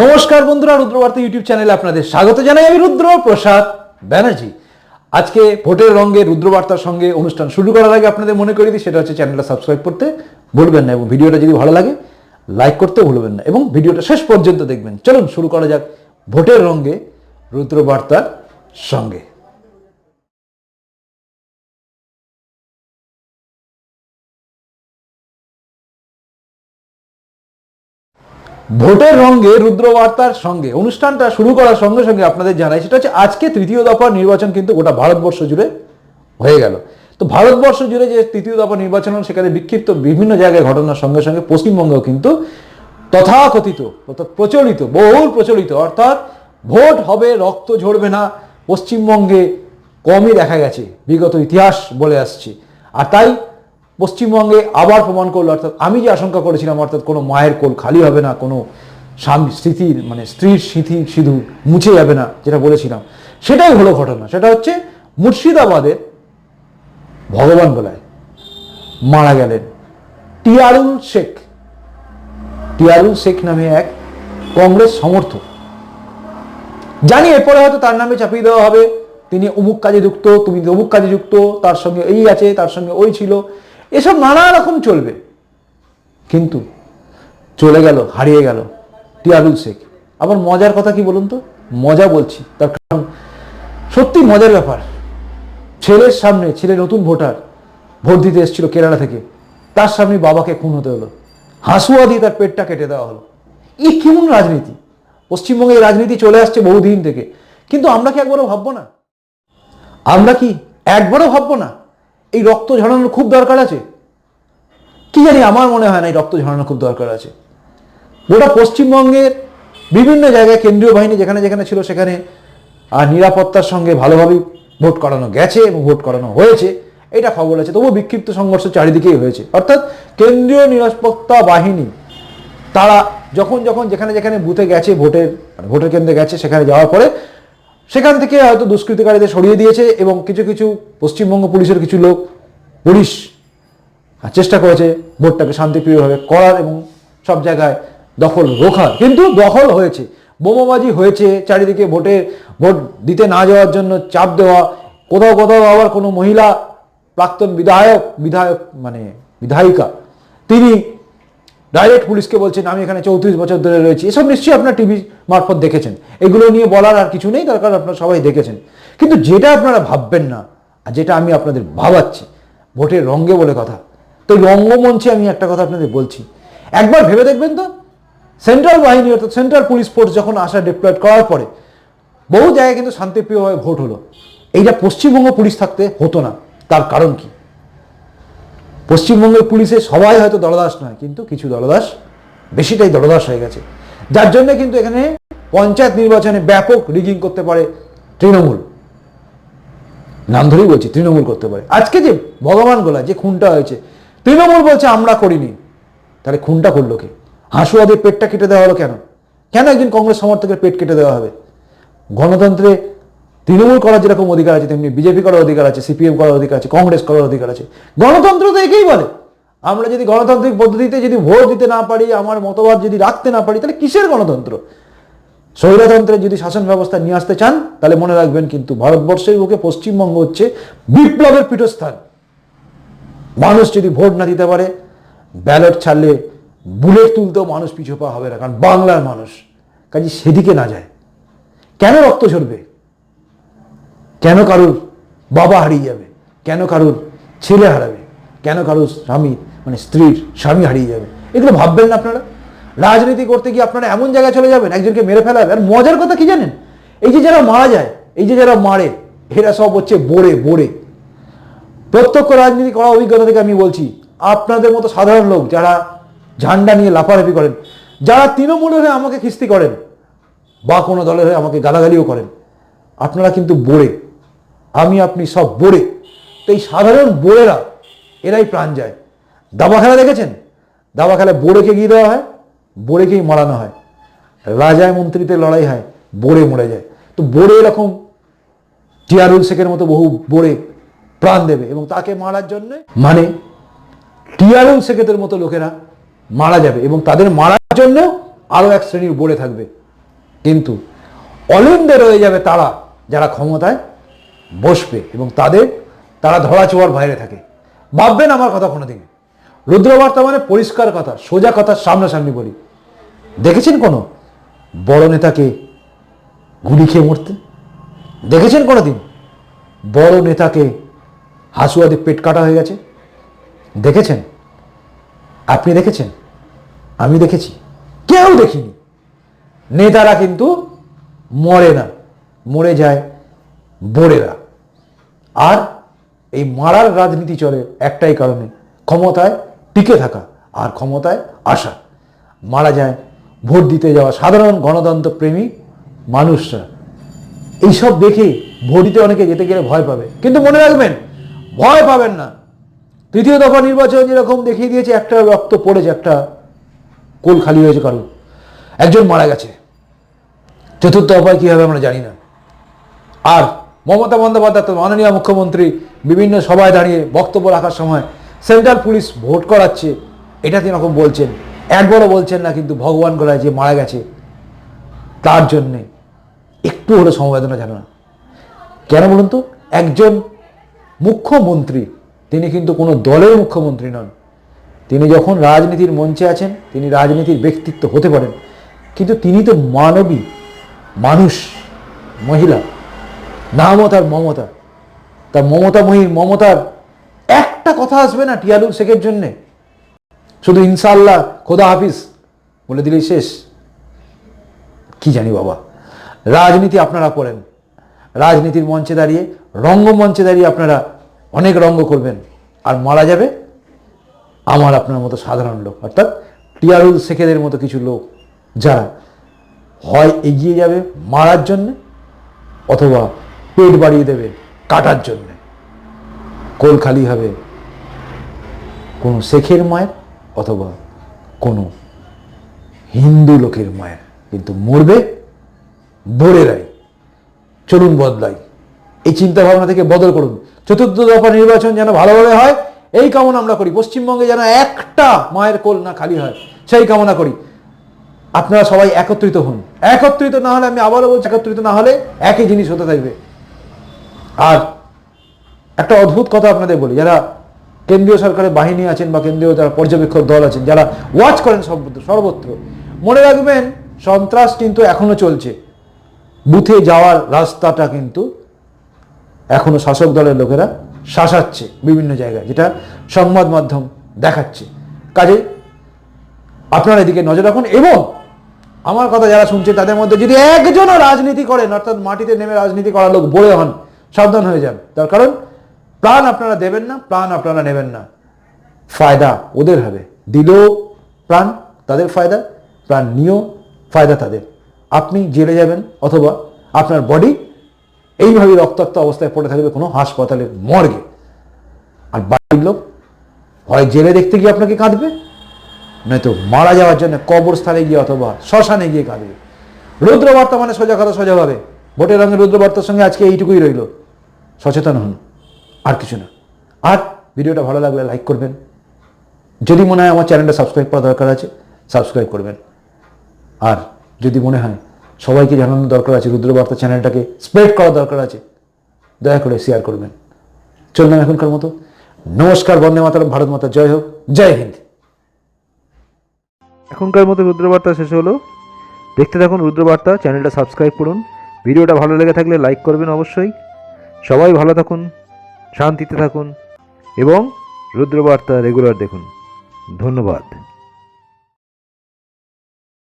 নমস্কার বন্ধুরা, রুদ্রবার্তা ইউটিউব চ্যানেলে আপনাদের স্বাগত জানাই আমি রুদ্র প্রসাদ ব্যানার্জি। আজকে ভোটের রঙে রুদ্রবার্তার সঙ্গে অনুষ্ঠান শুরু করার আগে আপনাদের মনে করে দিই, সেটা হচ্ছে চ্যানেলটা সাবস্ক্রাইব করতে ভুলবেন না এবং ভিডিওটা যদি ভালো লাগে, লাইক করতে ভুলবেন না এবং ভিডিওটা শেষ পর্যন্ত দেখবেন। চলুন শুরু করা যাক ভোটের রঙে রুদ্রবার্তার সঙ্গে। ভোটের রঙে রুদ্রবার্তার সঙ্গে, অনুষ্ঠানটা শুরু করার সঙ্গে সঙ্গে আপনাদের জানাই, সেটা হচ্ছে আজকে তৃতীয় দফার নির্বাচন কিন্তু গোটা ভারতবর্ষ জুড়ে হয়ে গেল। তো ভারতবর্ষ জুড়ে যে তৃতীয় দফা নির্বাচন সেখানে বিক্ষিপ্ত বিভিন্ন জায়গায় ঘটনার সঙ্গে সঙ্গে পশ্চিমবঙ্গেও কিন্তু তথাকথিত অর্থাৎ প্রচলিত, বহুল প্রচলিত, অর্থাৎ ভোট হবে, রক্ত ঝরবে না, পশ্চিমবঙ্গে কমই দেখা গেছে, বিগত ইতিহাস বলে আসছে। আর তাই পশ্চিমবঙ্গে আবার প্রমাণ করল, অর্থাৎ আমি যে আশঙ্কা করেছিলাম, অর্থাৎ কোনো মায়ের কোল খালি হবে না, কোনো স্বামী স্মৃতির মানে স্ত্রীর স্মৃতি সিধু মুছে যাবে না, যেটা বলেছিলাম, সেটাই হলো ঘটনা। সেটা হচ্ছে মুর্শিদাবাদের ভগবান বলায় মারা গেলেন টিয়ারুল শেখ। টিয়ারুল শেখ নামে এক কংগ্রেস সমর্থক। জানি এরপরে হয়তো তার নামে চাপিয়ে দেওয়া হবে, তিনি অমুক কাজে যুক্ত, তুমি অমুক কাজে যুক্ত, তার সঙ্গে এই আছে, তার সঙ্গে ওই ছিল। এসব নানা রকম চলবে। কিন্তু চলে গেল, হারিয়ে গেল টিয়ারুল শেখ। আবার মজার কথা কি বলুন তো? মজা বলছি, তার কারণ সত্যি মজার ব্যাপার। ছেলের সামনে ছেলে নতুন ভোটার, ভোট দিতে এসেছিল কেরালা থেকে। তার সামনে বাবাকে খুন হতে হলো। হাসুয়া দিয়ে তার পেটটা কেটে দেওয়া হলো। এ কেমন রাজনীতি? পশ্চিমবঙ্গে রাজনীতি চলে আসছে বহুদিন থেকে। কিন্তু আমরা কি একবারও ভাববো না? আমরা কি একবারও ভাববো না? এই রক্ত ঝরানোর খুব দরকার আছে? কি জানি আমার মনে হয় না এই রক্ত ঝরানোর খুব দরকার আছে। গোটা পশ্চিমবঙ্গের বিভিন্ন জায়গায় কেন্দ্রীয় বাহিনী যেখানে যেখানে ছিল সেখানে, আর নিরাপত্তার সঙ্গে ভালোভাবেই ভোট করানো গেছে এবং ভোট করানো হয়েছে, এটা খবর আছে তবুও বিক্ষিপ্ত সংঘর্ষ চারিদিকেই হয়েছে। অর্থাৎ কেন্দ্রীয় নিরাপত্তা বাহিনী, তারা যখন যখন যেখানে যেখানে বুথে গেছে, ভোটের মানে ভোটের কেন্দ্রে গেছে, সেখানে যাওয়ার পরে সেখান থেকে হয়তো দুষ্কৃতিকারীদের সরিয়ে দিয়েছে এবং কিছু কিছু পশ্চিমবঙ্গ পুলিশের কিছু লোক পুলিশ চেষ্টা করেছে ভোটটাকে শান্তিপ্রিয়ভাবে করার এবং সব জায়গায় দখল রোখার। কিন্তু দখল হয়েছে। বোমাবাজি হয়েছে চারিদিকে ভোটে, ভোট দিতে না যাওয়ার জন্য চাপ দেওয়া। কোথাও কোথাও আবার কোনো মহিলা প্রাক্তন বিধায়ক বিধায়ক মানে বিধায়িকা, তিনি ডাইরেক্ট পুলিশকে বলছেন, আমি এখানে চৌত্রিশ বছর ধরে রয়েছি। এসব নিশ্চয়ই আপনার টিভি মারফত দেখেছেন। এগুলো নিয়ে বলার আর কিছু নেই, তার কারণ আপনারা সবাই দেখেছেন। কিন্তু যেটা আপনারা ভাববেন না, আর যেটা আমি আপনাদের ভাবাচ্ছি, ভোটের রঙ্গে বলে কথা, তো রঙ্গমঞ্চে আমি একটা কথা আপনাদের বলছি। একবার ভেবে দেখবেন তো, সেন্ট্রাল বাহিনী অর্থাৎ সেন্ট্রাল পুলিশ ফোর্স যখন আসা ডিপ্লয়েড করার পরে, বহু জায়গায় কিন্তু শান্তিপ্রিয়ভাবে ভোট হলো। এইটা পশ্চিমবঙ্গ পুলিশ থাকতে হতো না। তার কারণ কি? পশ্চিমবঙ্গের পুলিশে সবাই হয়তো দলদাস নয়, কিন্তু কিছু দলদাস বেশিটাই দলদাস হয়ে গেছে। যার জন্য কিন্তু এখানে পঞ্চায়েত নির্বাচনে ব্যাপক রিগিং করতে পারে তৃণমূল। নাম ধরেই বলছি, তৃণমূল করতে পারে। আজকে যে ভগবান গোলা, যে খুনটা হয়েছে, তৃণমূল বলছে, আমরা করিনি। তাহলে খুনটা করল কে? হাসুয়াদের পেটটা কেটে দেওয়া হলো কেন? কেন একজন কংগ্রেস সমর্থকের পেট কেটে দেওয়া হবে? গণতন্ত্রে তৃণমূল করার যেরকম অধিকার আছে, তেমনি বিজেপি করার অধিকার আছে, সিপিএম করার অধিকার আছে, কংগ্রেস করার অধিকার আছে। গণতন্ত্র তো একেই বলে। আমরা যদি গণতান্ত্রিক পদ্ধতিতে যদি ভোট দিতে না পারি, আমার মতবাদ যদি রাখতে না পারি, তাহলে কিসের গণতন্ত্র? স্বৈরতন্ত্রের যদি শাসন ব্যবস্থা নিয়ে আসতে চান, তাহলে মনে রাখবেন কিন্তু ভারতবর্ষের বুকে পশ্চিমবঙ্গ হচ্ছে বিপ্লবের পীঠস্থান। মানুষ যদি ভোট না দিতে পারে, ব্যালট ছাড়লে বুলেট তুলতেও মানুষ পিছু পা হবে না, কারণ বাংলার মানুষ। কাজে সেদিকে না যায়। কেন রক্ত ঝরবে? কেন কারুর বাবা হারিয়ে যাবে? কেন কারুর ছেলে হারাবে? কেন কারুর স্বামী মানে স্ত্রীর স্বামী হারিয়ে যাবে? এগুলো ভাববেন না আপনারা? রাজনীতি করতে গিয়ে আপনারা এমন জায়গায় চলে যাবেন, একজনকে মেরে ফেলা হবে আর মজার কথা কি জানেন? এই যে যারা মারা যায়, এই যে যারা মারে, এরা সব হচ্ছে বোরে বোরে। প্রত্যক্ষ রাজনীতি করা অভিজ্ঞতা থেকে আমি বলছি, আপনাদের মতো সাধারণ লোক যারা ঝান্ডা নিয়ে লাফালাফি করেন, যারা তৃণমূলের হয়ে আমাকে খিস্তি করেন, বা কোনো দলের হয়ে আমাকে গালাগালিও করেন, আপনারা কিন্তু বোরে। আমি আপনি সব বোরে। তো এই সাধারণ বোরেরা, এরাই প্রাণ যায়। দাবা খেলা দেখেছেন? দাবা খেলায় বোরেকে গিয়ে দেওয়া হয়, বোরেকেই মারানো হয়। রাজায় মন্ত্রীতে লড়াই হয়, বোরে মরে যায়। তো বোরে এরকম টিয়ারুল শেখের মতো বহু বোরে প্রাণ দেবে এবং তাকে মারার জন্য মানে টিয়ারুল শেখেদের মতো লোকেরা মারা যাবে এবং তাদের মারার জন্য আরও এক শ্রেণির বোরে থাকবে। কিন্তু অলিন্দে রয়ে যাবে তারা, যারা ক্ষমতায় বসবে এবং তাদের, তারা ধরা ছোঁয়ার বাইরে থাকে। ভাববেন আমার কথা কোনো কোনোদিন। রুদ্রবার্তা মানে পরিষ্কার কথা, সোজা কথা সামনাসামনি বলি। দেখেছেন কোনো বড় নেতাকে গুলি খেয়ে মরতে? দেখেছেন কোনোদিন বড় নেতাকে হাসুয়াতে পেট কাটা হয়ে গেছে? দেখেছেন? আপনি দেখেছেন? আমি দেখেছি। কেউ দেখিনি। নেতারা কিন্তু মরে না, মরে যায় বোরেরা। আর এই মারার রাজনীতি চলে একটাই কারণে, ক্ষমতায় টিকে থাকা আর ক্ষমতায় আসা। মারা যায়, ভোট দিতে যাওয়া সাধারণ গণতন্ত্র প্রেমী মানুষরা। এইসব দেখে ভোট দিতে অনেকে যেতে গেলে ভয় পাবে। কিন্তু মনে রাখবেন, ভয় পাবেন না। তৃতীয় দফা নির্বাচন যেরকম দেখিয়ে দিয়েছে, একটা রক্ত পড়েছে, একটা কোল খালি হয়েছে কারণ একজন মারা গেছে। চতুর্থ দফায় কী হবে আমরা জানি না। আর মমতা বন্দ্যোপাধ্যায় মাননীয় মুখ্যমন্ত্রী বিভিন্ন সভায় দাঁড়িয়ে বক্তব্য রাখার সময় সেন্ট্রাল পুলিশ ভোট করাচ্ছে, এটা তিনি এরকম বলছেন। একবারও বলছেন না কিন্তু ভগবান গলায় যে মারা গেছে, তার জন্যে একটু হলে সমবেদনা জানান কেন বলুন তো? একজন মুখ্যমন্ত্রী, তিনি কিন্তু কোনো দলের মুখ্যমন্ত্রী নন। তিনি যখন রাজনীতির মঞ্চে আছেন, তিনি রাজনীতির ব্যক্তিত্ব হতে পারেন। কিন্তু তিনি তো মানবী, মানুষ, মহিলা। নামও তার মমতা। তার মমতাময়ীর মমতার একটা কথা আসবে না টিয়ালুর শেখের জন্যে? শুধু ইনশাল্লাহ খোদা হাফিজ, বলে দিলেই শেষ। কি জানি বাবা। রাজনীতি আপনারা করেন। রাজনীতির মঞ্চে দাঁড়িয়ে রঙ্গমঞ্চে দাঁড়িয়ে আপনারা অনেক রঙ্গ করবেন। আর মারা যাবে আমার আপনার মতো সাধারণ লোক। অর্থাৎ টিয়ারুল শেখেদের মতো কিছু লোক যারা হয় এগিয়ে যাবে মারার জন্যে, অথবা পেট বাড়িয়ে দেবে কাটার জন্যে। কোল খালি হবে। কোনো শেখের মায়ের অথবা কোনো হিন্দু লোকের মায়ের। কিন্তু মরবে বোরেরাই চলুন বদলাই। এই চিন্তা ভাবনা থেকে বদল করুন। চতুর্থ দফা নির্বাচন যেন ভালোভাবে হয়, এই কামনা আমরা করি। পশ্চিমবঙ্গে যেন একটা মায়ের কোল না খালি হয়, সেই কামনা করি। আপনারা সবাই একত্রিত হন। একত্রিত না হলে আমি আবারও বলছি, একত্রিত না হলে একই জিনিস হতে থাকবে। আর একটা অদ্ভুত কথা আপনাদের বলি, যারা কেন্দ্রীয় সরকারের বাহিনী আছেন বা কেন্দ্রীয় যারা পর্যবেক্ষক দল আছেন, যারা ওয়াচ করেন সর্বত্র সর্বত্র, মনে রাখবেন সন্ত্রাস কিন্তু এখনও চলছে। বুথে যাওয়ার রাস্তাটা কিন্তু এখনও শাসক দলের লোকেরা শাসাচ্ছে বিভিন্ন জায়গায়, যেটা সংবাদ মাধ্যম দেখাচ্ছে। কাজে আপনারা এদিকে নজর রাখুন এবং আমার কথা যারা শুনছে, তাদের মধ্যে যদি একজনও রাজনীতি করেন, অর্থাৎ মাটিতে নেমে রাজনীতি করা লোক বলে হন সাবধান হয়ে যান। তার কারণ, প্রাণ আপনারা দেবেন না, প্রাণ আপনারা নেবেন না। ফায়দা ওদের হবে। দিলেও প্রাণ, তাদের ফায়দা। প্রাণ নিয়েও ফায়দা তাদের। আপনি জেলে যাবেন অথবা আপনার বডি এইভাবে রক্তাক্ত অবস্থায় পড়ে থাকবে কোনো হাসপাতালের মর্গে। আর বাড়ির লোক হয় জেলে দেখতে গিয়ে আপনাকে কাঁদবে, নয়তো মারা যাওয়ার জন্য কবরস্থানে গিয়ে অথবা শ্মশানে গিয়ে কাঁদবে। রুদ্রবার্তা মানে সোজা কথা সোজাভাবে। ভোটের রঙের রুদ্রবার্তার সঙ্গে আজকে এইটুকুই রইল। সচেতন হন, আর কিছু না। আর ভিডিওটা ভালো লাগলে লাইক করবেন। যদি মনে হয় আমার চ্যানেলটা সাবস্ক্রাইব করা দরকার আছে সাবস্ক্রাইব করবেন। আর যদি মনে হয় সবাইকে জানানোর দরকার আছে, রুদ্রবার্তা চ্যানেলটাকে স্প্রেড করা দরকার আছে, দয়া করে শেয়ার করবেন। চললাম এখনকার মতো। নমস্কার, বন্দে মাতারম, ভারত মাতা, জয় হোক, জয় হিন্দ। এখনকার মতো রুদ্রবার্তা শেষ হলো। দেখতে থাকুন রুদ্রবার্তা চ্যানেলটা সাবস্ক্রাইব করুন। ভিডিওটা ভালো লেগে থাকলে লাইক করবেন অবশ্যই। সবাই ভালো থাকুন শান্তিতে থাকুন এবং রুদ্রবার্তা রেগুলার দেখুন। ধন্যবাদ।